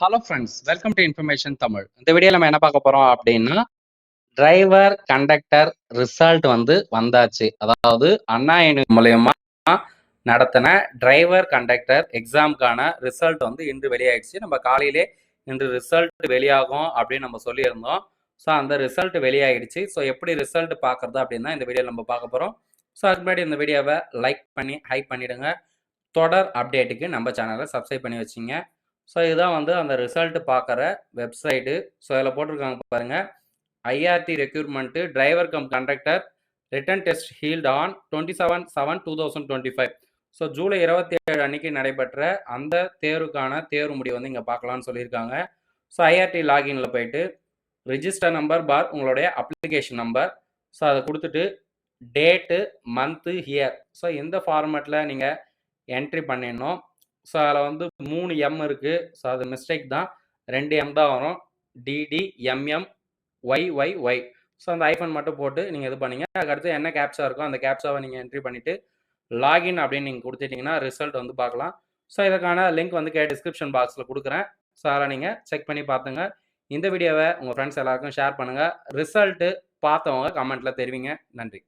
Hello friends welcome to information Tamil இந்த video நம்ம என்ன பார்க்க போறோம் அப்படின்னா டிரைவர் கண்டக்டர் ரிசல்ட் வந்து வந்தாச்சு. அதாவது அண்ணா யூனிவர்சிட்டி மூலயமா நடத்தின டிரைவர் கண்டக்டர் எக்ஸாமுக்கான ரிசல்ட் வந்து இன்று வெளியாயிடுச்சு. நம்ம காலையிலே இன்று ரிசல்ட் வெளியாகும் அப்படின்னு நம்ம சொல்லியிருந்தோம். ஸோ அந்த ரிசல்ட் வெளியாகிடுச்சு ஸோ எப்படி ரிசல்ட் பார்க்கறது அப்படின்னா இந்த வீடியோவில் நம்ம பார்க்க போகிறோம் ஸோ அதுக்கு முன்னாடி இந்த வீடியோவை லைக் பண்ணி ஹைப் பண்ணிவிடுங்க தொடர் அப்டேட்டுக்கு நம்ம சேனலை சப்ஸ்கிரைப் பண்ணி வச்சுங்க. ஸோ இதுதான் வந்து அந்த ரிசல்ட் பார்க்குற வெப்சைட்டு ஸோ இதில் போட்டிருக்காங்க பாருங்கள் IRT recruitment driver cum conductor written test held on twenty seven seven two thousand twenty five so July இருபத்தி ஏழு அன்னைக்கு நடைபெற்ற அந்த தேர்வுக்கான தேர்வு முடிவு வந்து இங்கே பார்க்கலாம்னு சொல்லியிருக்காங்க. ஸோ ஐஆர்டி லாகின்ல போயிட்டு ரிஜிஸ்டர் நம்பர் பார் உங்களுடைய அப்ளிகேஷன் நம்பர் ஸோ அதை கொடுத்துட்டு டேட்டு மந்த்து ஹியர் ஸோ எந்த ஃபார்மேட்டில் நீங்கள் என்ட்ரி பண்ணிடணும்? ஸோ அதில் வந்து மூணு எம் இருக்குது ஸோ அது மிஸ்டேக் தான். ரெண்டு எம் தான் வரும். DD MM Y Y Y so அந்த ஐஃபோன் மட்டும் போட்டு நீங்கள் இது பண்ணீங்க. அதுக்கடுத்து என்ன கேப்சா இருக்கோ அந்த கேப்சாவை நீங்கள் என்ட்ரி பண்ணிவிட்டு லாகின் அப்படின்னு நீங்கள் கொடுத்துட்டிங்கன்னா ரிசல்ட் வந்து பார்க்கலாம். ஸோ இதுக்கான லிங்க் வந்து கே டிஸ்கிரிப்ஷன் பாக்ஸில் கொடுக்குறேன். ஸோ அதில் நீங்கள் செக் பண்ணி பார்த்துங்க இந்த வீடியோவை உங்கள் ஃப்ரெண்ட்ஸ் எல்லாருக்கும் ஷேர் பண்ணுங்கள் ரிசல்ட்டு பார்த்தவங்க கமெண்ட்டில் தெரிவிங்க. நன்றி.